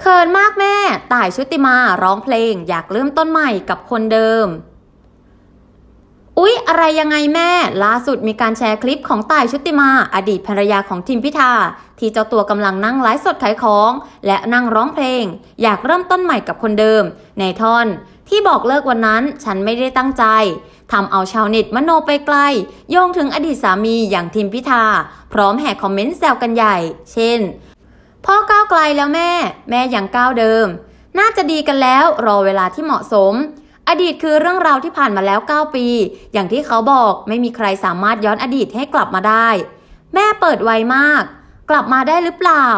เขินมากแม่ต่ายชุติมาร้องเพลงอยากเริ่มต้นใหม่กับคนเดิม อุ๊ย อะไรยังไงแม่ ล่าสุดมีการแชร์คลิปของต่ายชุติมา อดีตภรรยาของทิมพิธา ที่เจ้าตัวกำลังนั่งไลฟ์สดขายของ และนั่งร้องเพลง อยากเริ่มต้นใหม่กับคนเดิม ในท่อน ที่บอกเลิกวันนั้นฉันไม่ได้ตั้งใจทำเอาชาวเน็ตมโนไปไกล โยงถึงอดีตสามีอย่างทิมพิธา พร้อมแห่คอมเมนต์แซวกันใหญ่ เช่น พ่อก้าวไกลแล้วแม่ แม่ยังก้าวเดิม น่าจะดีกันแล้วรอเวลาที่เหมาะสม อดีตคือเรื่องราวที่ผ่านมาแล้ว 9 ปี อย่างที่เขาบอกไม่มีใครสามารถย้อนอดีตให้กลับมาได้ แม่เปิดไวมาก กลับมาได้หรือเปล่า